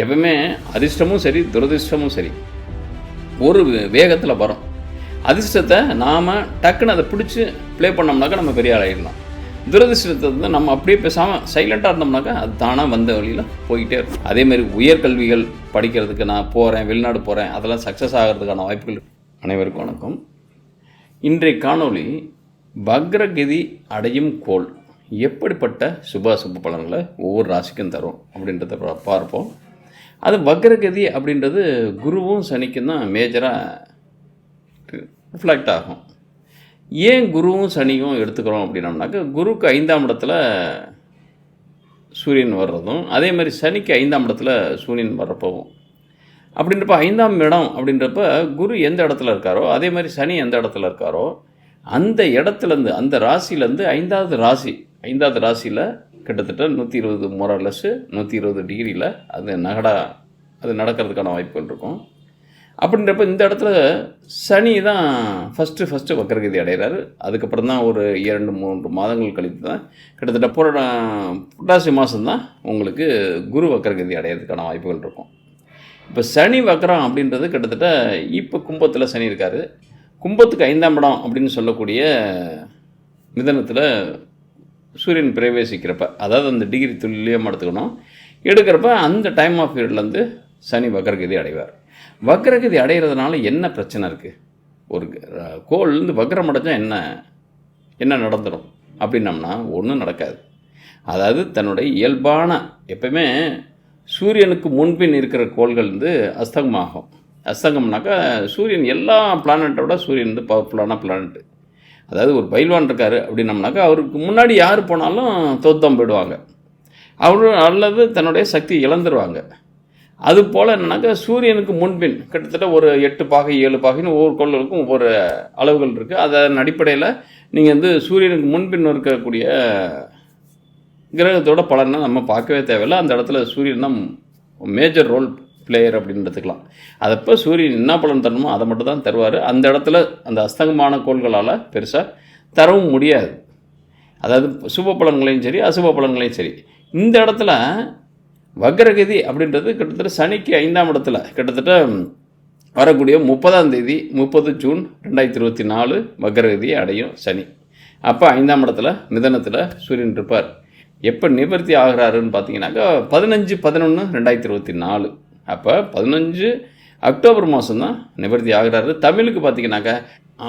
எப்பவுமே அதிர்ஷ்டமும் சரி துரதிர்ஷ்டமும் சரி. ஒரு வேகத்தில் வரும். அதிர்ஷ்டத்தை நாம் டக்குன்னு அதை பிடிச்சி ப்ளே பண்ணோம்னாக்கா நம்ம பெரிய ஆளாயிடலாம் ஆயிடலாம். துரதிர்ஷ்டத்தை வந்து நம்ம அப்படியே பேசாமல் சைலண்ட்டாக இருந்தோம்னாக்கா அது தானாக வந்த வழியில் போய்கிட்டே இருக்கும். அதேமாதிரி உயர்கல்விகள் படிக்கிறதுக்கு நான் போகிறேன் வெளிநாடு போகிறேன் அதெல்லாம் சக்ஸஸ் ஆகிறதுக்கான வாய்ப்புகள் அனைவருக்கும் வணக்கம். இன்றைய காணொளி பக்ரகதி அடையும் கோள் எப்படிப்பட்ட சுபாசுப சுப பலன்களை ஒவ்வொரு ராசிக்கும் தரும் அப்படின்றத பார்ப்போம். அது வக்ரகதி அப்படின்றது குருவும் சனிக்கும் தான் மேஜராக ரிஃப்ளெக்ட் ஆகும். ஏன் குருவும் சனியும் எடுத்துக்கிறோம் அப்படின்னம்னாக்கா குருக்கு ஐந்தாம் இடத்துல சூரியன் வர்றதும் அதே மாதிரி சனிக்கு ஐந்தாம் இடத்துல சூரியன் வர்றப்பவும். அப்படின்றப்ப ஐந்தாம் இடம் அப்படின்றப்ப குரு எந்த இடத்துல இருக்காரோ அதே மாதிரி சனி எந்த இடத்துல இருக்காரோ அந்த இடத்துலேருந்து அந்த ராசியிலேருந்து ஐந்தாவது ராசி ஐந்தாவது ராசியில் கிட்டத்தட்ட நூற்றி இருபது மொரலஸ்ஸு நூற்றி இருபது டிகிரியில் அது நகடா அது நடக்கிறதுக்கான வாய்ப்புகள் இருக்கும். அப்படின்றப்ப இந்த இடத்துல சனி தான் ஃபஸ்ட்டு ஃபஸ்ட்டு வக்கரகதி அடைகிறாரு. அதுக்கப்புறம் தான் ஒரு இரண்டு மூன்று மாதங்கள் கழித்து தான் கிட்டத்தட்ட புர புரட்டாசி மாதம்தான் உங்களுக்கு குரு வக்கரகதி அடையிறதுக்கான வாய்ப்புகள் இருக்கும். இப்போ சனி வக்கரம் அப்படின்றது கிட்டத்தட்ட இப்போ கும்பத்தில் சனி இருக்கார். கும்பத்துக்கு ஐந்தாம் இடம் அப்படின்னு சொல்லக்கூடிய மிதனத்தில் சூரியன் பிரவேசிக்கிறப்ப அதாவது அந்த டிகிரி துல்லியமாக எடுத்துக்கணும். எடுக்கிறப்ப அந்த டைம் ஆஃப் பீரியட்லேருந்து சனி வக்ரகதி அடைவார். வக்ரகதி அடைகிறதுனால என்ன பிரச்சனை இருக்குது ஒரு அஹ், கோள் வந்து என்ன என்ன நடந்துடும் அப்படின்னம்னா ஒன்றும் நடக்காது. அதாவது தன்னுடைய இயல்பான எப்பயுமே சூரியனுக்கு முன்பின் இருக்கிற கோள்கள் வந்து அஸ்தங்கமாகும் அஸ்தங்கம்னாக்கா சூரியன் எல்லா பிளானட்டோட சூரியன் வந்து பவர்ஃபுல்லான பிளானட்டு அதாவது ஒரு பயில்வான் இருக்கார் அப்படின்னம்னாக்கா அவருக்கு முன்னாடி யார் போனாலும் தோத்தம் போயிடுவாங்க. அவரு அல்லது தன்னுடைய சக்தி இழந்துருவாங்க. அது போல் என்னன்னாக்கா சூரியனுக்கு முன்பின் கிட்டத்தட்ட ஒரு எட்டு பாகை ஏழு பாகைன்னு ஒவ்வொரு கோள்களுக்கும் ஒவ்வொரு அளவுகள் இருக்குது அதன் அடிப்படையில் நீங்கள் வந்து சூரியனுக்கு முன்பின் இருக்கக்கூடிய கிரகத்தோட பலனை நம்ம பார்க்கவே தேவையில்லை. அந்த இடத்துல சூரியன் தான் மேஜர் ரோல் பிளேயர் அப்படின்னு எடுத்துக்கலாம். அதப்போ சூரியன் என்ன பலன் தரணுமோ அதை மட்டும் தான் தருவார். அந்த இடத்துல அந்த அஸ்தங்கமான கோள்களால் பெருசாக தரவும் முடியாது. அதாவது சுப பலன்களையும் சரி அசுப பலன்களையும் சரி. இந்த இடத்துல வக்ரகதி அப்படின்றது கிட்டத்தட்ட சனிக்கு ஐந்தாம் இடத்துல. கிட்டத்தட்ட வரக்கூடிய முப்பதாம் தேதி முப்பது ஜூன் ரெண்டாயிரத்தி இருபத்தி நாலு வக்ரகதியை அடையும் சனி. அப்போ ஐந்தாம் இடத்துல மிதனத்தில் சூரியன் இருப்பார். எப்போ நிவர்த்தி ஆகிறாருன்னு பார்த்தீங்கன்னாக்கா பதினஞ்சு பதினொன்று ரெண்டாயிரத்தி இருபத்தி நாலு. அப்போ பதினஞ்சு அக்டோபர் மாதம் தான் நிவர்த்தி ஆகிறாரு. தமிழுக்கு பார்த்தீங்கன்னாக்கா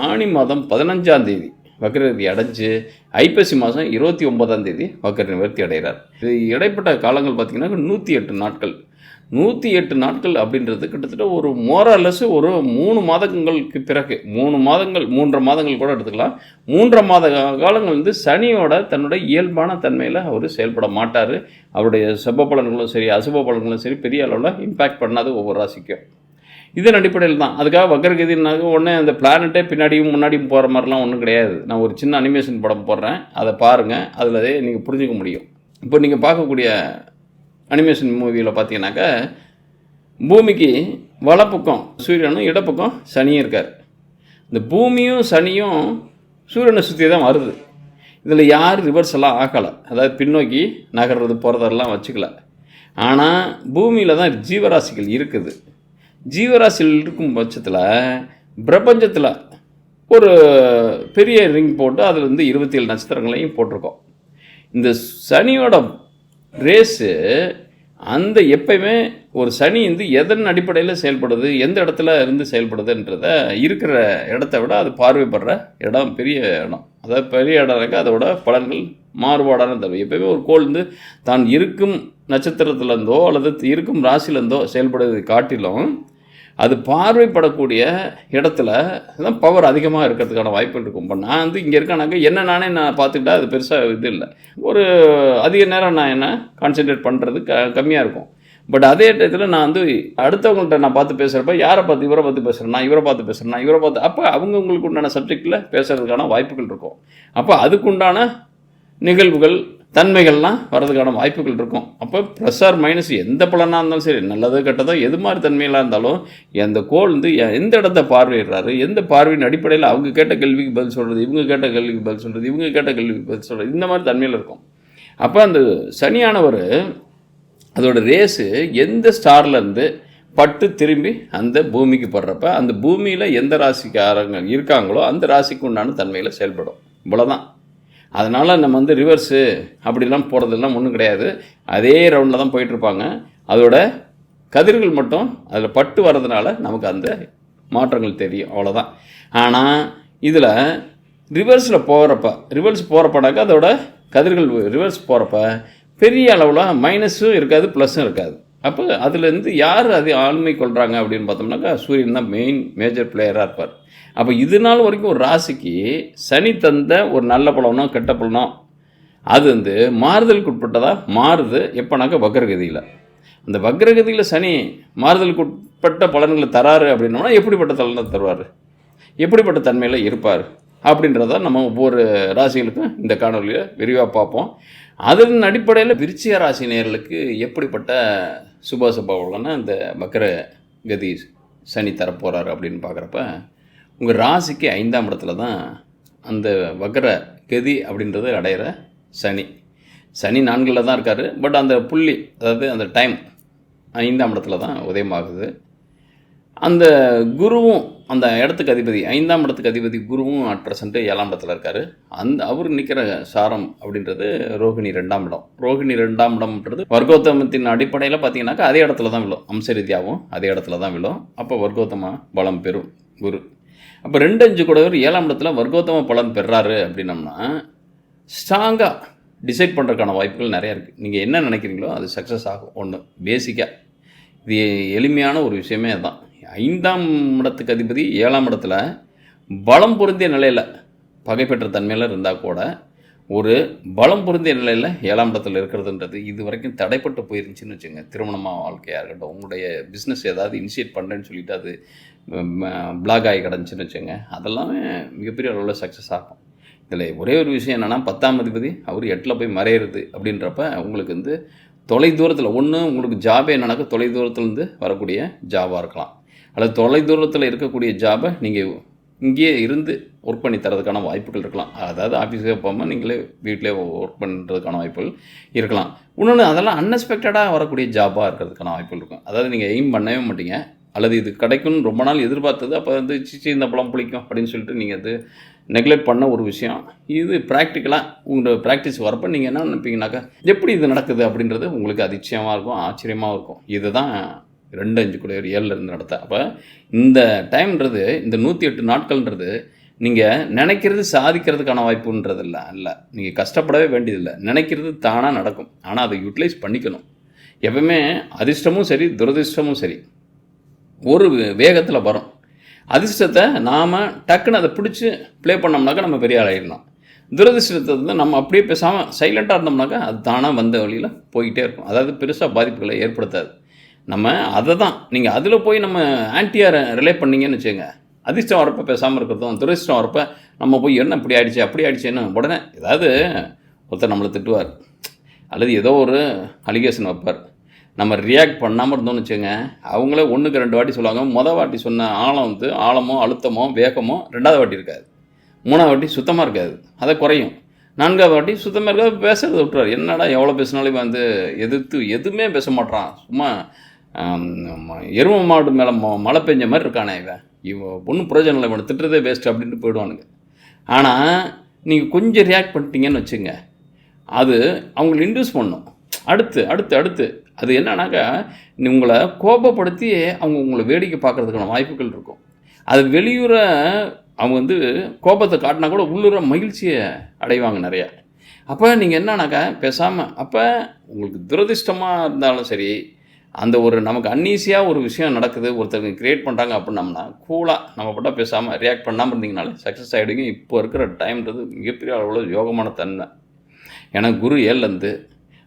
ஆணி மாதம் பதினஞ்சாம் தேதி வக்ரகதி அடைஞ்சு ஐப்பசி மாதம் இருபத்தி ஒன்பதாம் தேதி வக்ர நிவர்த்தி அடைகிறார். இது இடைப்பட்ட காலங்கள் பார்த்தீங்கன்னா நூற்றி எட்டு நாட்கள். நூற்றி எட்டு நாட்கள் அப்படின்றது கிட்டத்தட்ட ஒரு மோரலஸ் ஒரு மூணு மாதங்களுக்கு பிறகு மூணு மாதங்கள் மூன்றரை மாதங்கள் கூட எடுத்துக்கலாம். மூன்றரை மாத காலங்கள் வந்து சனியோட தன்னுடைய இயல்பான தன்மையில் அவர் செயல்பட மாட்டார். அவருடைய செப்ப பலன்களும் சரி அசுப பலன்களும் சரி பெரிய அளவில் இம்பேக்ட் பண்ணாது ஒவ்வொரு ராசிக்கும். இதன் அடிப்படையில் தான். அதுக்காக வக்கரகதினாக்க உடனே அந்த பிளானட்டே பின்னாடியும் முன்னாடியும் போகிற மாதிரிலாம் ஒன்றும் கிடையாது. நான் ஒரு சின்ன அனிமேஷன் படம் போடுறேன். அதை பாருங்கள் அதில் நீங்கள் புரிஞ்சுக்க முடியும். இப்போ நீங்கள் பார்க்கக்கூடிய அனிமேஷன் மூவியில் பார்த்தீங்கன்னாக்கா பூமிக்கு வலப்பக்கம் சூரியனும் இடப்பக்கம் சனியும் இருக்கார். இந்த பூமியும் சனியும் சூரியனை சுற்றி தான் வருது. இதில் யார் ரிவர்ஸ் எல்லாம் ஆகலை. அதாவது பின்னோக்கி நகர்றது போகிறதெல்லாம் வச்சுக்கல. ஆனால் பூமியில் தான் ஜீவராசிகள் இருக்குது. ஜீவராசிகள் இருக்கும் பட்சத்தில் பிரபஞ்சத்தில் ஒரு பெரிய ரிங் போட்டு அதில் வந்து இருபத்தி ஏழு நட்சத்திரங்களையும் போட்டிருக்கோம். இந்த சனியோட ரேஸு அந்த எப்பயுமே ஒரு சனி வந்து எதன் அடிப்படையில் செயல்படுது எந்த இடத்துல இருந்து செயல்படுதுன்றத இருக்கிற இடத்த விட அது பார்வைப்படுற இடம் பெரிய இடம். அதாவது பெரிய இடம் இருக்கு அதோட பலன்கள் மாறுபாடான தரும். எப்பயுமே ஒரு கோள் வந்து தான் இருக்கும் நட்சத்திரத்துலேருந்தோ அல்லது இருக்கும் ராசிலேருந்தோ செயல்படுவதை காட்டிலும் அது பார்வைப்படக்கூடிய இடத்துல தான் பவர் அதிகமாக இருக்கிறதுக்கான வாய்ப்புகள் இருக்கும். இப்போ நான் வந்து இங்கே இருக்கேனாக்கா என்ன நானே நான் பார்த்துக்கிட்டா அது பெருசாக இது இல்லை. ஒரு அதிக நேரம் நான் என்ன கான்சென்ட்ரேட் பண்ணுறது க கம்மியாக இருக்கும். பட் அதே டயத்தில் நான் வந்து அடுத்தவங்கள்ட்ட நான் பார்த்து பேசுகிறப்ப யாரை பார்த்து இவரை பார்த்து பேசுகிறேன்னா இவரை பார்த்து பேசுகிறேன்னா இவரை பார்த்து அப்போ அவங்கவுங்களுக்கு உண்டான சப்ஜெக்டில் பேசுகிறதுக்கான வாய்ப்புகள் இருக்கும். அப்போ அதுக்குண்டான நிகழ்வுகள் தன்மைகள்லாம் வர்றதுக்கான வாய்ப்புகள் இருக்கும். அப்போ ப்ளஸ் ஆர் மைனஸ் எந்த பலனாக இருந்தாலும் சரி நல்லதோ கெட்டதோ எது மாதிரி தன்மையிலாக இருந்தாலும் அந்த கோள் வந்து எ- எந்த இடத்த பார்வையிடுறாரு எந்த பார்வையின் அடிப்படையில் அவங்க கேட்ட கேள்விக்கு பதில் சொல்கிறது இவங்க கேட்ட கேள்விக்கு பதில் சொல்கிறது இவங்க கேட்ட கேள்விக்கு பதில் சொல்கிறது இந்த மாதிரி தன்மையில் இருக்கும். அப்போ அந்த சனியானவர் அதோட ரேஸு எந்த ஸ்டார்லேருந்து பட்டு திரும்பி அந்த பூமிக்கு படுறப்ப அந்த பூமியில் எந்த ராசிக்காரங்க இருக்காங்களோ அந்த ராசிக்கு உண்டான தன்மையில் செயல்படும். இவ்வளோதான் அதனால் நம்ம வந்து ரிவர்ஸு அப்படிலாம் போகிறதெல்லாம் ஒன்றும் கிடையாது. அதே ரவுண்டில் தான் போயிட்டுருப்பாங்க. அதோட கதிர்கள் மட்டும் அதில் பட்டு வர்றதுனால நமக்கு அந்த மாற்றங்கள் தெரியும். அவ்வளோதான் ஆனால் இதில் ரிவர்ஸில் போகிறப்ப ரிவர்ஸ் போகிறப்பனாக்கா அதோட கதிர்கள் ரிவர்ஸ் போகிறப்ப பெரிய அளவில் மைனஸும் இருக்காது ப்ளஸ்ஸும் இருக்காது. அப்போ அதுலேருந்து யார் அது ஆளுமை கொள்கிறாங்க அப்படின்னு பார்த்தோம்னாக்கா சூரியன் தான் மெயின் மேஜர் பிளேயராக இருப்பார். அப்போ இது நாள் வரைக்கும் ஒரு ராசிக்கு சனி தந்த ஒரு நல்ல பலனோ கெட்ட பலனோ அது வந்து மாறுதலுக்கு உட்பட்டதாக மாறுது. எப்போனாக்கா வக்ரகதியில். அந்த வக்ரகதியில் சனி மாறுதலுக்கு உட்பட்ட பலன்களை தராரு அப்படின்னோம்னா எப்படிப்பட்ட தலனை தருவார்? எப்படிப்பட்ட தன்மையில் இருப்பார்? அப்படின்றத நம்ம ஒவ்வொரு ராசிகளுக்கும் இந்த காணொலியில் விரிவாக பார்ப்போம். அதன் அடிப்படையில் விருச்சிய ராசி நேர்களுக்கு எப்படிப்பட்ட சுபாசுபாவலன்னா இந்த வக்கர கதி சனி தரப்போகிறாரு அப்படின்னு பார்க்குறப்ப உங்கள் ராசிக்கு ஐந்தாம் இடத்துல தான் அந்த வக்கர கதி அப்படின்றது அடையிற சனி. சனி நான்கில் தான் இருக்கார். பட் அந்த புள்ளி அதாவது அந்த டைம் ஐந்தாம் இடத்துல தான் உதயமாகுது. அந்த குருவும் அந்த இடத்துக்கு அதிபதி ஐந்தாம் இடத்துக்கு அதிபதி குருவும் அட் ப்ரெசண்ட்டு ஏழாம் இடத்துல இருக்கார். அந்த அவர் நிற்கிற சாரம் அப்படின்றது ரோகிணி ரெண்டாம் இடம். ரோகிணி ரெண்டாம் இடம்ன்றது வர்க்கோத்தமத்தின் அடிப்படையில் பார்த்தீங்கன்னாக்கா அதே இடத்துல தான் விழும். அம்ச ரீதியாகவும் அதே இடத்துல தான் விழும். அப்போ வர்க்கோத்தமாக பலம் பெறும் குரு. அப்போ ரெண்டு அஞ்சு கூடவர் ஏழாம் இடத்துல வர்க்கோத்தம பலன் பெறாரு அப்படின்னம்னா ஸ்ட்ராங்காக டிசைட் பண்ணுறதுக்கான வாய்ப்புகள் நிறையா இருக்குது நீங்கள் என்ன நினைக்கிறீங்களோ அது சக்ஸஸ் ஆகும். ஒன்று பேசிக்காக இது எளிமையான ஒரு விஷயமே அதுதான் ஐந்தாம் இடத்துக்கு அதிபதி ஏழாம் இடத்துல பலம் பொருந்திய நிலையில் பகைப்பற்ற தன்மையில் இருந்தால் கூட ஒரு பலம் பொருந்திய நிலையில் ஏழாம் இடத்துல இருக்கிறதுன்றது இது வரைக்கும் தடைப்பட்டு போயிருந்துச்சுன்னு வச்சுங்க திருமணமாக வாழ்க்கையாக இருக்கட்டும் உங்களுடைய பிஸ்னஸ் ஏதாவது இனிஷியேட் பண்ணுறேன்னு சொல்லிட்டு அது பிளாக் ஆகி கிடந்துச்சுன்னு வச்சுங்க அதெல்லாமே மிகப்பெரிய அளவில் சக்ஸஸ் ஆகும் இதில் ஒரே ஒரு விஷயம் என்னென்னா பத்தாம் அதிபதி அவர் எட்டில் போய் மறையிறது அப்படின்றப்ப உங்களுக்கு வந்து தொலை தூரத்தில் ஒன்று உங்களுக்கு ஜாபே என்னன்னாக்கா தொலை தூரத்துலேருந்து வரக்கூடிய ஜாபாக இருக்கலாம். அல்லது தொலை தூரத்தில் இருக்கக்கூடிய ஜாபை நீங்கள் இங்கேயே இருந்து ஒர்க் பண்ணி தரதுக்கான வாய்ப்புகள் இருக்கலாம். அதாவது ஆஃபீஸுக்கு போகாமல் நீங்களே வீட்டிலே ஒர்க் பண்ணுறதுக்கான வாய்ப்புகள் இருக்கலாம். இன்னொன்று அதெல்லாம் அன்எக்ஸ்பெக்டடாக வரக்கூடிய ஜாபாக இருக்கிறதுக்கான வாய்ப்புகள் இருக்கும். அதாவது நீங்கள் எய்ம் பண்ணவே மாட்டீங்க. அல்லது இது கிடைக்கும்னு ரொம்ப நாள் எதிர்பார்த்தது அப்போ வந்து சிச்சி இந்த பழம் பிடிக்கும் அப்படின்னு சொல்லிட்டு நீங்கள் அது நெக்லெக்ட் பண்ண ஒரு விஷயம். இது ப்ராக்டிக்கலாக உங்களோட ப்ராக்டிஸ் வரப்போ நீங்கள் என்ன நினைப்பீங்கனாக்கா எப்படி இது நடக்குது? அப்படின்றது உங்களுக்கு அதிச்சயமாக இருக்கும் ஆச்சரியமாக இருக்கும். இதுதான் ரெண்டு அஞ்சு கூட ஏழில் இருந்து நடத்த. அப்போ இந்த டைம்ன்றது இந்த நூற்றி எட்டு நாட்கள்ன்றது நீங்கள் நினைக்கிறது சாதிக்கிறதுக்கான வாய்ப்புன்றது இல்லை இல்லை நீங்கள் கஷ்டப்படவே வேண்டியதில்லை. நினைக்கிறது தானாக நடக்கும். ஆனால் அதை யூட்டிலைஸ் பண்ணிக்கணும். எப்பவுமே அதிர்ஷ்டமும் சரி துரதிர்ஷ்டமும் சரி. ஒரு வேகத்தில் வரும். அதிர்ஷ்டத்தை நாம் டக்குன்னு அதை பிடிச்சி ப்ளே பண்ணோம்னாக்கா நம்ம பெரிய ஆளாயிடலாம் துரதிர்ஷ்டத்தை வந்து நம்ம அப்படியே பேசாமல் சைலண்ட்டாக இருந்தோம்னாக்கா அது தானாக வந்த வழியில் போய்கிட்டே இருக்கும். அதாவது பெருசாக பாதிப்புகளை ஏற்படுத்தாது. நம்ம அதை தான் நீங்கள் அதில் போய் நம்ம ஆன்டியாக ரிலே பண்ணீங்கன்னு வச்சுங்க அதிர்ஷ்டம் வரப்போ பேசாமல் இருக்கிறதும் துரதிர்ஷ்டம் வரப்போ நம்ம போய் என்ன இப்படி ஆயிடுச்சு அப்படி ஆயிடுச்சுன்னு உடனே ஏதாவது ஒருத்தர் நம்மளை திட்டுவார். அல்லது ஏதோ ஒரு அலிகேஷன் வைப்பார். நம்ம ரியாக்ட் பண்ணாமல் இருந்தோம்னு வச்சுங்க அவங்களே ஒன்றுக்கு ரெண்டு வாட்டி சொல்லுவாங்க. மொதல் வாட்டி சொன்ன ஆழம் வந்து ஆழமோ அழுத்தமோ வேகமோ ரெண்டாவது வாட்டி இருக்காது. மூணாவது வாட்டி சுத்தமாக இருக்காது. அதை குறையும். நான்காவது வாட்டி சுத்தமாக இருக்காது. பேசுறதை விட்டுறாரு. என்னடா எவ்வளோ பேசினாலும் வந்து எதிர்த்து எதுவுமே பேச மாட்டான் சும்மா எரும மாடு மேலே மழை பெஞ்ச மாதிரி இருக்கானே இவன். இவன் ஒன்றும் பிரயோஜனம் இல்லை இவனை திட்டுறதே வேஸ்ட் அப்படின்ட்டு போயிடுவானுங்க. ஆனால் நீங்கள் கொஞ்சம் ரியாக்ட் பண்ணிட்டீங்கன்னு வச்சுங்க அது அவங்களை இன்டியூஸ் பண்ணும். அடுத்து அடுத்து அடுத்து அது என்னன்னாக்கா உங்களை கோபப்படுத்தி அவங்க உங்களை வேடிக்கை பார்க்குறதுக்கான வாய்ப்புகள் இருக்கும். அது வெளியூர அவங்க வந்து கோபத்தை காட்டினா கூட உள்ளூர மகிழ்ச்சியை அடைவாங்க நிறையா. அப்போ நீங்கள் என்னன்னாக்கா பேசாமல் அப்போ உங்களுக்கு துரதிர்ஷ்டமாக இருந்தாலும் சரி அந்த ஒரு நமக்கு அன்னீசியாக ஒரு விஷயம் நடக்குது ஒருத்தருக்கு க்ரியேட் பண்ணுறாங்க அப்படின்னம்னா கூலாக நம்ம பட்டா பேசாமல் ரியாக்ட் பண்ணாமல் இருந்தீங்கனாலே சக்ஸஸ் ஆகிடுங்க இப்போ இருக்கிற டைம்ன்றது மிகப்பெரிய அளவில் யோகமான தன்மை. ஏன்னா குரு ஏழுலேருந்து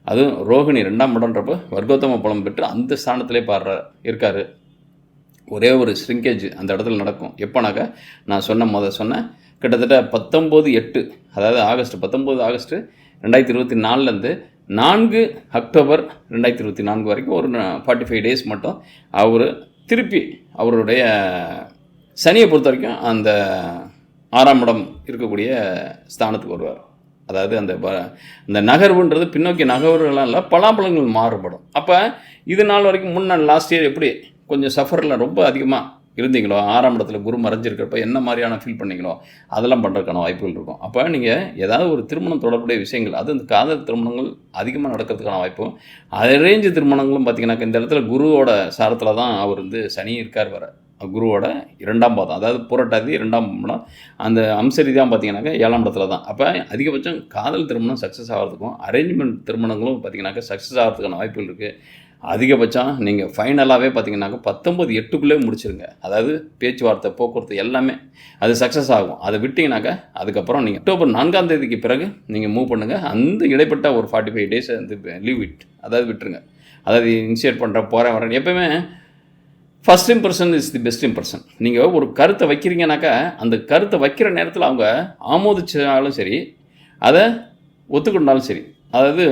அதுவும் ரோகிணி ரெண்டாம் இடம்ன்றப்போ வர்க்கோத்தம பலம் பெற்று அந்த ஸ்தானத்திலே பாடுற இருக்கார். ஒரே ஒரு ஸ்ரிங்கேஜ் அந்த இடத்துல நடக்கும். எப்போனாக்கா நான் சொன்ன முத சொன்னேன் கிட்டத்தட்ட பத்தொம்போது எட்டு அதாவது ஆகஸ்ட் பத்தொம்போது ஆகஸ்ட்டு ரெண்டாயிரத்தி இருபத்தி நாலுலேருந்து நான்கு அக்டோபர் ரெண்டாயிரத்தி இருபத்தி நான்கு வரைக்கும் ஒரு ஃபார்ட்டி ஃபைவ் டேஸ் மட்டும் அவர் திருப்பி அவருடைய சனியை பொறுத்த வரைக்கும் அந்த ஆறாம் இடம் இருக்கக்கூடிய ஸ்தானத்துக்கு வருவார். அதாவது அந்த அந்த நகர்வுன்றது பின்னோக்கி நகர்வுகள்லாம் இல்லை பலாப்பழங்கள் மாறுபடும். அப்போ இது நாள் வரைக்கும் முன்ன லாஸ்ட் இயர் எப்படி கொஞ்சம் சஃபரில் ரொம்ப அதிகமாக இருந்தீங்களோ ஆறாம் இடத்துல குரு மறைஞ்சிருக்கிறப்ப என்ன மாதிரியான ஃபீல் பண்ணீங்களோ அதெல்லாம் பண்ணுறதுக்கான வாய்ப்புகள் இருக்கும். அப்போ நீங்கள் ஏதாவது ஒரு திருமணம் தொடர்புடைய விஷயங்கள் அது இந்த காதல் திருமணங்கள் அதிகமாக நடக்கிறதுக்கான வாய்ப்பும் அரேஞ்சு திருமணங்களும் பார்த்தீங்கன்னாக்கா இந்த இடத்துல குருவோட சாரத்தில் தான் அவர் வந்து சனி இருக்கார் வர. குருவோட இரண்டாம் பாதம் அதாவது புரட்டாதி இரண்டாம் பாதம் அந்த அம்சரி தான் பார்த்தீங்கன்னாக்கா ஏழாம் இடத்துல தான். அப்போ அதிகபட்சம் காதல் திருமணம் சக்ஸஸ் ஆகிறதுக்கும் அரேஞ்ச்மெண்ட் திருமணங்களும் பார்த்தீங்கன்னாக்கா சக்ஸஸ் ஆகிறதுக்கான வாய்ப்புகள் இருக்குது அதிகபட்சம் நீங்கள் ஃபைனலாகவே பார்த்தீங்கன்னாக்கா பத்தொம்பது எட்டுக்குள்ளே முடிச்சிருங்க. அதாவது பேச்சுவார்த்தை போக்குவரத்து எல்லாமே அது சக்ஸஸ் ஆகும். அதை விட்டிங்கனாக்கா அதுக்கப்புறம் நீங்கள் அக்டோபர் நான்காம் தேதிக்கு பிறகு நீங்கள் மூவ் பண்ணுங்கள் அந்த இடைப்பட்ட ஒரு ஃபார்ட்டி ஃபைவ் டேஸ் வந்து லீவ் இட் அதாவது விட்டுருங்க. அதாவது இனிஷியேட் பண்ணுற போகிறேன் வரேன் எப்பவுமே first impression is the best impression நீங்கள் ஒரு கருத்தை வைக்கிறீங்கனாக்கா அந்த கருத்தை வைக்கிற நேரத்தில் அவங்க ஆமோதிச்சாலும் சரி அதை ஒத்துக்கொண்டாலும் சரி. அதாவது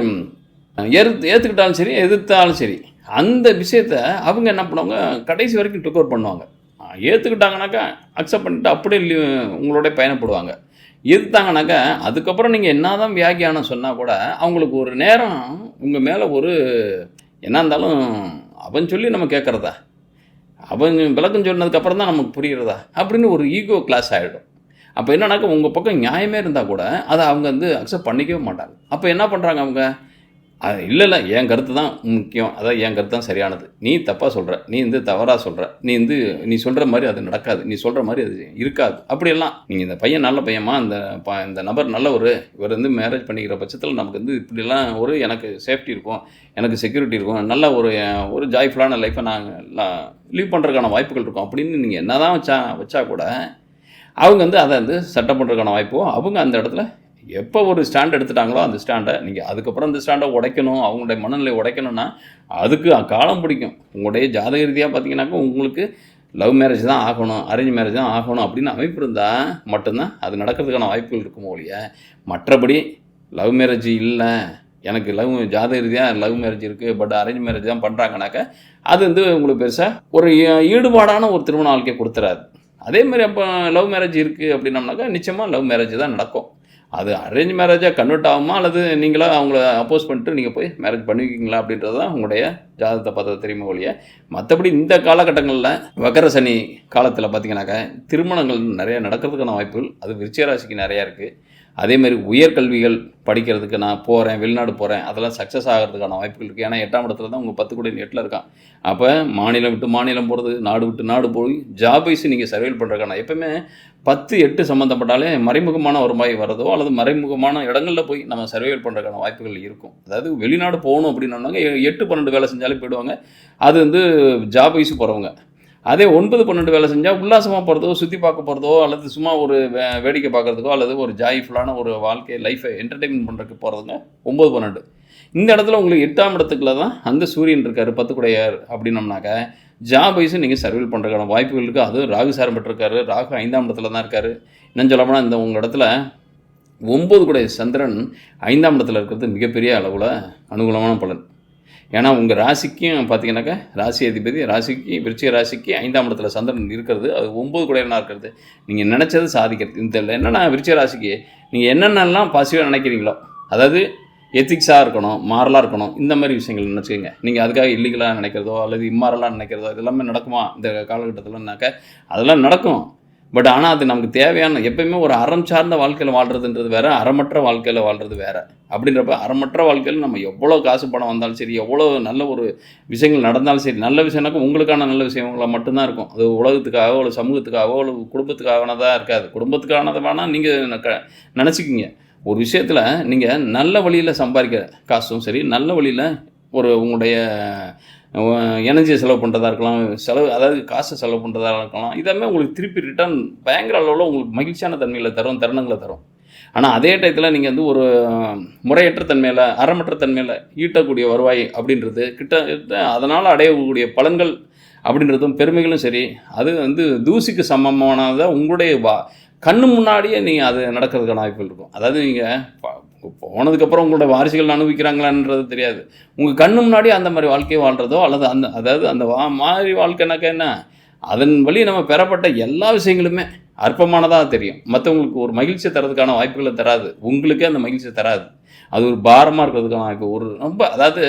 ஏற்று ஏற்றுக்கிட்டாலும் சரி எதிர்த்தாலும் சரி அந்த விஷயத்த அவங்க என்ன பண்ணுவாங்க கடைசி வரைக்கும் டுக் அவுட் பண்ணுவாங்க ஏற்றுக்கிட்டாங்கனாக்கா அக்செப்ட் பண்ணிட்டு அப்படியே உங்களோட பயணப்படுவாங்க. எதிர்த்தாங்கனாக்கா அதுக்கப்புறம் நீங்கள் என்னதான் வியாகியானம் சொன்னால் கூட அவங்களுக்கு ஒரு நேரம் உங்கள் மேலே ஒரு என்ன இருந்தாலும் அவன் சொல்லி நம்ம கேட்குறதா அவங்க விளக்கம் சொன்னதுக்கப்புறம் தான் நமக்கு புரிகிறதா அப்படின்னு ஒரு ஈகோ கிளாஸ் ஆகிடும் அப்போ என்னன்னாக்கா உங்கள் பக்கம் நியாயமே இருந்தால் கூட அதை அவங்க வந்து அக்செப்ட் பண்ணிக்கவே மாட்டாங்க. அப்போ என்ன பண்ணுறாங்க அவங்க? அது இல்லை இல்லை என் கருத்து தான் முக்கியம். அதான் என் கருத்து தான் சரியானது. நீ தப்பாக சொல்கிற நீ வந்து தவறாக சொல்கிற நீ வந்து நீ சொல்கிற மாதிரி அது நடக்காது நீ சொல்கிற மாதிரி அது இருக்காது. அப்படியெல்லாம் நீங்கள் இந்த பையன் நல்ல பையன்மா இந்த ப இந்த நபர் நல்ல ஒரு இவர் வந்து மேரேஜ் பண்ணிக்கிற பட்சத்தில் நமக்கு வந்து இப்படிலாம் ஒரு எனக்கு சேஃப்டி இருக்கும் எனக்கு செக்யூரிட்டி இருக்கும் நல்ல ஒரு ஒரு ஜாய்ஃபுல்லான லைஃப்பை நாங்கள் லீவ் பண்ணுறதுக்கான வாய்ப்புகள் இருக்கும் அப்படின்னு நீங்கள் என்ன தான் வச்சா வச்சா கூட அவங்க வந்து அதை வந்து சட்டம் பண்ணுறதுக்கான வாய்ப்போ அவங்க அந்த இடத்துல எப்போ ஒரு ஸ்டாண்ட் எடுத்துட்டாங்களோ அந்த ஸ்டாண்டை நீங்கள் அதுக்கப்புறம் அந்த ஸ்டாண்டை உடைக்கணும் அவங்களுடைய மனநிலை உடைக்கணும்னா அதுக்கு காலம் பிடிக்கும். உங்களுடைய ஜாதக ரீதியாக பார்த்தீங்கன்னாக்கா உங்களுக்கு லவ் மேரேஜ் தான் ஆகணும் அரேஞ்ச் மேரேஜ் தான் ஆகணும் அப்படின்னு அமைப்பு இருந்தால் மட்டும்தான் அது நடக்கிறதுக்கான வாய்ப்புகள் இருக்குமோ ஒழிய மற்றபடி லவ் மேரேஜ் இல்லை எனக்கு லவ் ஜாதக ரீதியாக லவ் மேரேஜ் இருக்குது பட் அரேஞ்ச் மேரேஜ் தான் பண்ணுறாங்கனாக்கா அது வந்து உங்களுக்கு பெருசாக ஒரு ஈடுபாடான ஒரு திருமண வாழ்க்கையை கொடுத்துறாது. அதே மாதிரி அப்போ லவ் மேரேஜ் இருக்குது அப்படின்னம்னாக்கா நிச்சயமாக லவ் மேரேஜ் தான் நடக்கும். அது அரேஞ்ச் மேரேஜாக கன்வெர்ட் ஆகுமா? அல்லது நீங்களாக அவங்கள அப்போஸ் பண்ணிட்டு நீங்கள் போய் மேரேஜ் பண்ணுவீங்களா அப்படின்றது தான் உங்களுடைய ஜாதகத்தை பார்த்தது தெரியுமா ஒழிய மற்றபடி இந்த காலகட்டங்களில் வக்கர சனி காலத்தில் பார்த்தீங்கன்னாக்கா திருமணங்கள் நிறையா நடக்கிறதுக்கான வாய்ப்புகள் அது விருச்சிகராசிக்கு நிறையா இருக்குது அதே மாதிரி உயர்கல்விகள் படிக்கிறதுக்கு நான் போகிறேன் வெளிநாடு போகிறேன் அதெல்லாம் சக்ஸஸ் ஆகிறதுக்கான வாய்ப்புகள் இருக்குது ஏன்னா எட்டாம் இடத்துல தான் உங்கள் பத்து கோடி எட்டில் இருக்கான். அப்போ மாநிலம் விட்டு மாநிலம் போகிறது நாடு விட்டு நாடு போய் ஜாப் வைஸ் நீங்கள் சர்வேல் பண்ணுறதுக்கான எப்பவுமே பத்து எட்டு சம்மந்தப்பட்டாலே மறைமுகமான வருமாய் வரதோ அல்லது மறைமுகமான இடங்களில் போய் நம்ம சர்வேல் பண்ணுறதுக்கான வாய்ப்புகள் இருக்கும். அதாவது வெளிநாடு போகணும் அப்படின்னாங்க எட்டு பன்னெண்டு வேலை செஞ்சாலே போயிடுவாங்க. அது வந்து ஜாப் வைஸ் போகிறவங்க அதே ஒன்பது பன்னெண்டு வேலை செஞ்சால் உல்லாசமாக போகிறதோ சுற்றி பார்க்க போகிறதோ அல்லது சும்மா ஒரு வே- வேடிக்கை பார்க்குறதுக்கோ அல்லது ஒரு ஜாய்ஃபுல்லான ஒரு வாழ்க்கை லைஃப்பை என்டர்டெயின்மெண்ட் பண்ணுறதுக்கு போகிறதுங்க ஒம்பது பன்னெண்டு. இந்த இடத்துல உங்களுக்கு எட்டாம் இடத்துக்குள்ள தான் அந்த சூரியன் இருக்கார் பத்துக்குடையார் அப்படின்னம்னாக்க ஜாப் வைஸு நீங்கள் சர்வீல் பண்ணுறதுக்கான வாய்ப்புகள் இருக்குது அதுவும் ராகு சாரம் பெற்றிருக்காரு. ராகு ஐந்தாம் இடத்துல தான் இருக்கார். இன்னும் சொல்ல போனால் இந்த உங்கள் இடத்துல ஒம்பது கூட சந்திரன் ஐந்தாம் இடத்துல இருக்கிறது மிகப்பெரிய அளவில் அனுகூலமான பலன். ஏன்னா உங்கள் ராசிக்கும் பார்த்தீங்கன்னாக்கா ராசி அதிபதி ராசிக்கு விருச்சிக ராசிக்கு ஐந்தாம் இடத்துல சந்திரன் இருக்கிறது. அது ஒம்பது குடையனா இருக்கிறது. நீங்கள் நினச்சது சாதிக்கிறது. இந்த என்னென்னா விருச்சிக ராசிக்கு நீங்கள் என்னென்னலாம் பாசிட்டிவாக நினைக்கிறீங்களோ அதாவது எத்திக்ஸாக இருக்கணும் மாரலாக இருக்கணும் இந்த மாதிரி விஷயங்கள் நினச்சிக்கோங்க. நீங்கள் அதுக்காக இல்லீகலாக நினைக்கிறதோ அல்லது இம்மாரலாக நினைக்கிறதோ இதெல்லாமே நடக்குமா? இந்த காலகட்டத்தில்னாக்க அதெல்லாம் நடக்கும். பட் ஆனால் அது நமக்கு தேவையான எப்பயுமே ஒரு அறம் சார்ந்த வாழ்க்கையில் வாழ்கிறதுன்றது வேறு அறமற்ற வாழ்க்கையில் வாழ்கிறது வேறு. அப்படின்றப்ப அறமற்ற வாழ்க்கையில் நம்ம எவ்வளோ காசு பணம் வந்தாலும் சரி எவ்வளோ நல்ல ஒரு விஷயங்கள் நடந்தாலும் சரி நல்ல விஷயம்னாக்கா உங்களுக்கான நல்ல விஷயங்களாக மட்டும்தான் இருக்கும். அது உலகத்துக்காகவோ இல்லை சமூகத்துக்காகவோ இல்லை குடும்பத்துக்காகனதாக இருக்காது. குடும்பத்துக்கானதை வேணால் நீங்கள் நினச்சிக்கிங்க. ஒரு விஷயத்தில் நீங்கள் நல்ல வழியில் சம்பாதிக்க காசும் சரி நல்ல வழியில் ஒரு உங்களுடைய எனர்ஜியை செலவு பண்ணுறதா இருக்கலாம் செலவு அதாவது காசை செலவு பண்ணுறதா இருக்கலாம் இதெல்லாமே உங்களுக்கு திருப்பி ரிட்டர்ன் பயங்கர அளவில் உங்களுக்கு மகிழ்ச்சியான தன்மையில் தரும் தருணங்களை தரும். ஆனால் அதே டயத்தில் நீங்கள் வந்து ஒரு முறையற்ற தன்மையில் அறமற்ற தன்மையில் ஈட்டக்கூடிய வருவாய் அப்படின்றது கிட்ட அதனால் அடையக்கூடிய பலன்கள் அப்படின்றதும் பெருமைகளும் சரி அது வந்து தூசிக்கு சமமானதை உங்களுடைய வா கண்ணு முன்னாடியே நீங்கள் அது நடக்கிறதுக்கான வாய்ப்புகள் இருக்கும். அதாவது நீங்கள் போனதுக்கப்புறம் உங்களோட வாரிசுகள் அனுபவிக்கிறாங்களான்றது தெரியாது. உங்கள் கண்ணு முன்னாடி அந்த மாதிரி வாழ்க்கையை வாழ்கிறதோ அல்லது அந்த அதாவது அந்த வா மாதிரி வாழ்க்கைனாக்கா என்ன? அதன் வழி நம்ம பெறப்பட்ட எல்லா விஷயங்களுமே அற்பமானதாக தெரியும். மற்றவங்களுக்கு ஒரு மகிழ்ச்சியை தரதுக்கான வாய்ப்புகளை தராது. உங்களுக்கே அந்த மகிழ்ச்சியை தராது. அது ஒரு பாரமாக இருக்கிறதுக்கான வாய்ப்பு. ஒரு ரொம்ப அதாவது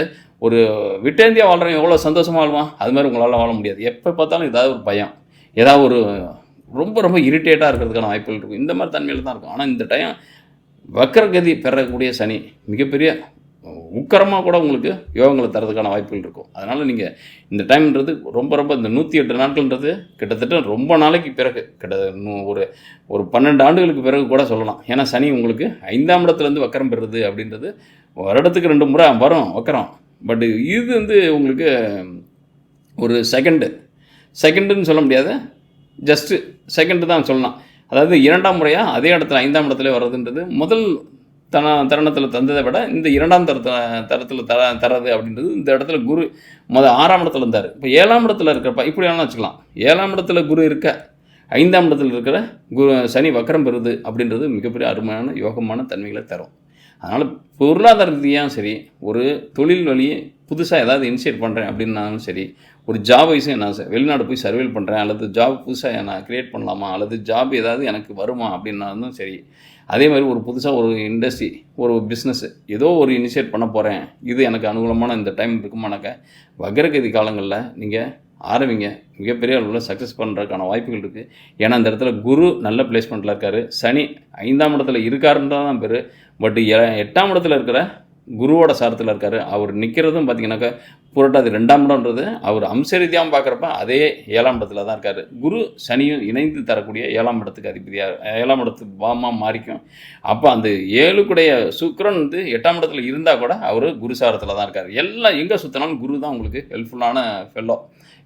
ஒரு விட்டேந்தியா வாழ்கிறவன் எவ்வளோ சந்தோஷமாக வாழ்வான்? அது மாதிரி உங்களால் வாழ முடியாது. எப்போ பார்த்தாலும் ஏதாவது ஒரு பயம். ஏதாவது ஒரு ரொம்ப ரொம்ப இரிட்டேட்டாக இருக்கிறதுக்கான வாய்ப்புகள் இருக்கும். இந்த மாதிரி தன்மையில் தான் இருக்கும். ஆனால் இந்த டைம் வக்கரகதி பெறக்கூடிய சனி மிகப்பெரிய உக்கரமாக கூட உங்களுக்கு யோகங்களை தரதுக்கான வாய்ப்புகள் இருக்கும். அதனால் நீங்கள் இந்த டைம்ன்றது ரொம்ப ரொம்ப இந்த நூற்றி எட்டு நாட்கள்ன்றது கிட்டத்தட்ட ரொம்ப நாளைக்கு பிறகு கிட்ட ஒரு ஒரு பன்னெண்டு ஆண்டுகளுக்கு பிறகு கூட சொல்லலாம். ஏன்னா சனி உங்களுக்கு ஐந்தாம் இடத்துலேருந்து வக்கரம் பெறுறது அப்படின்றது வருடத்துக்கு ரெண்டு முறை வரும் வக்கரம். பட் இது வந்து உங்களுக்கு ஒரு செகண்டு செகண்டுன்னு சொல்ல முடியாது. ஜஸ்ட்டு செகண்டு தான் சொல்லலாம். அதாவது இரண்டாம் முறையாக அதே இடத்துல ஐந்தாம் இடத்துல வர்றதுன்றது முதல் தன தருணத்தில் தந்ததை விட இந்த இரண்டாம் தர தரத்தில் தர தரது அப்படின்றது இந்த இடத்துல குரு முத ஆறாம் இடத்துல இருந்தார். இப்போ ஏழாம் இடத்துல இருக்கிறப்ப இப்படி வேணாலும் வச்சுக்கலாம். ஏழாம் இடத்துல குரு இருக்க ஐந்தாம் இடத்துல இருக்கிற குரு சனி வக்கரம் பெறுது அப்படின்றது மிகப்பெரிய அருமையான யோகமான தன்மைகளை தரும். அதனால் பொருளாதார ரீதியாகவும் சரி ஒரு தொழில் வழியே புதுசாக ஏதாவது இனிஷியேட் பண்ணுறேன் அப்படின்னாலும் சரி ஒரு ஜாப் வைஸும் நான் வெளிநாடு போய் சர்வேல் பண்ணுறேன் அல்லது ஜாப் புதுசாக நான் க்ரியேட் பண்ணலாமா அல்லது ஜாப் ஏதாவது எனக்கு வருமா அப்படின்னாலும் சரி அதே மாதிரி ஒரு புதுசாக ஒரு இண்டஸ்ட்ரி ஒரு பிஸ்னஸ் ஏதோ ஒரு இனிஷியேட் பண்ண போகிறேன் இது எனக்கு அனுகூலமான இந்த டைம் இருக்குமானாக்க வக்ரகதி காலங்களில் நீங்கள் ஆரம்பிங்க. மிகப்பெரிய அளவில் சக்ஸஸ் பண்ணுறதுக்கான வாய்ப்புகள் இருக்குது ஏன்னா அந்த இடத்துல குரு நல்ல பிளேஸ்மெண்ட்டில் இருக்கார். சனி ஐந்தாம் இடத்துல இருக்காருன்றது தான் பேர். பட் எட்டாம் இடத்துல இருக்கிற குருவோட சாரத்தில் இருக்கார். அவர் நிற்கிறதும் பார்த்தீங்கன்னாக்கா புரட்டாதி ரெண்டாம் இடம்ன்றது அவர் அம்ச ரீதியாகவும் பார்க்குறப்ப அதே ஏழாம் இடத்துல தான் இருக்கார். குரு சனியும் இணைந்து தரக்கூடிய ஏழாம் இடத்துக்கு அதிபதியாக ஏழாம் இடத்து பாமா மாறிக்கும். அப்போ அந்த ஏழுக்குடைய சுக்கரன் வந்து எட்டாம் இடத்துல இருந்தால் கூட அவர் குரு சாரத்தில் தான் இருக்கார். எல்லாம் எங்கே சுற்றினாலும் குரு தான் உங்களுக்கு ஹெல்ப்ஃபுல்லான ஃபெல்லோ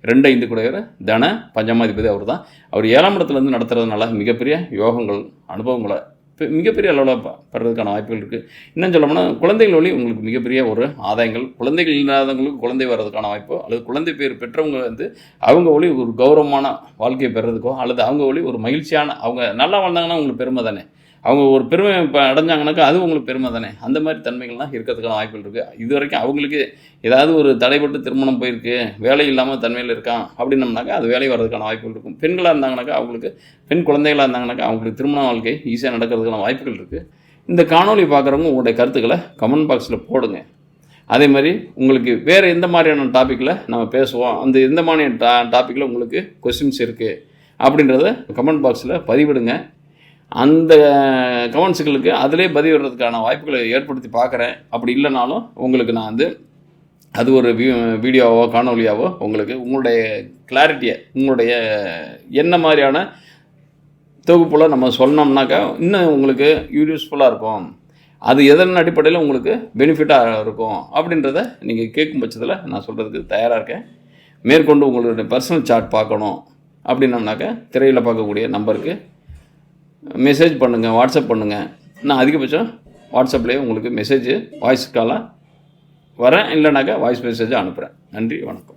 ரெண்டு ஐந்து கூடையவர் தன பஞ்சமாதிபதி அவர் தான் அவர் ஏழாம் இடத்துலேருந்து நடத்துகிறதுனால மிகப்பெரிய யோகங்கள் அனுபவங்களை மிகப்பெரிய அளவில் படுறதுக்கான பெறதுக்கான வாய்ப்புகள் இருக்குது இன்னும் சொல்லணும்னா குழந்தைகள் வழி உங்களுக்கு மிகப்பெரிய ஒரு ஆதாயங்கள். குழந்தைகள் இல்லாதவங்களுக்கு குழந்தை வர்றதுக்கான வாய்ப்போ அல்லது குழந்தை பேர் பெற்றவங்க வந்து அவங்க வழி ஒரு கௌரவமான வாழ்க்கையை பெறதுக்கோ அல்லது அவங்க வழி ஒரு மகிழ்ச்சியான அவங்க நல்லா வாழ்ந்தாங்கன்னா உங்களுக்கு பெருமை தானே? அவங்க ஒரு பெருமை இப்போ அடைஞ்சாங்கனாக்கா அது உங்களுக்கு பெருமை தானே? அந்த மாதிரி தன்மைகள்லாம் இருக்கிறதுக்கான வாய்ப்புகள் இருக்குது இது வரைக்கும் அவங்களுக்கு ஏதாவது ஒரு தடைப்பட்டு திருமணம் போயிருக்கு வேலை இல்லாமல் தன்மையில் இருக்கான் அப்படின்னம்னாக்கா அது வேலை வர்றதுக்கான வாய்ப்புகள் இருக்கும். பெண்களாக இருந்தாங்கனாக்கா அவங்களுக்கு பெண் குழந்தைகளாக இருந்தாங்கனாக்கா அவங்களுக்கு திருமண வாழ்க்கை ஈஸியாக நடக்கிறதுக்கான வாய்ப்புகள் இருக்குது இந்த காணொளி பார்க்குறவங்க உங்களுடைய கருத்துக்களை கமெண்ட் பாக்ஸில் போடுங்க. அதே மாதிரி உங்களுக்கு வேறு எந்த மாதிரியான டாப்பிக்கில் நம்ம பேசுவோம் அந்த எந்த மாதிரியான டா டாப்பிக்கில் உங்களுக்கு கொஸ்டின்ஸ் இருக்குது அப்படின்றத கமெண்ட் பாக்ஸில் பதிவிடுங்க. அந்த கமெண்ட்ஸுகளுக்கு அதிலே பதிவிடுறதுக்கான வாய்ப்புகளை ஏற்படுத்தி பார்க்குறேன். அப்படி இல்லைனாலும் உங்களுக்கு நான் வந்து அது ஒரு வீடியோவோ காணொலியாவோ உங்களுக்கு உங்களுடைய கிளாரிட்டியை உங்களுடைய என்ன மாதிரியான தொகுப்பில் நம்ம சொன்னோம்னாக்கா இன்னும் உங்களுக்கு யூஸ்ஃபுல்லாக இருக்கும். அது எதன் அடிப்படையில் உங்களுக்கு பெனிஃபிட்டாக இருக்கும் அப்படின்றத நீங்கள் கேட்கும் பட்சத்தில் நான் சொல்கிறதுக்கு தயாராக இருக்கேன். மேற்கொண்டு உங்களுடைய பர்சனல் சார்ட் பார்க்கணும் அப்படின்னம்னாக்கா திரையில் பார்க்கக்கூடிய நம்பருக்கு மெசேஜ் பண்ணுங்கள் வாட்ஸ்அப் பண்ணுங்கள் நான் அதிகபட்சம் வாட்ஸ்அப்லேயே உங்களுக்கு மெசேஜ் வாய்ஸ் காலாக வரேன். இல்லைனாக்கா வாய்ஸ் மெசேஜை அனுப்புகிறேன் நன்றி வணக்கம்.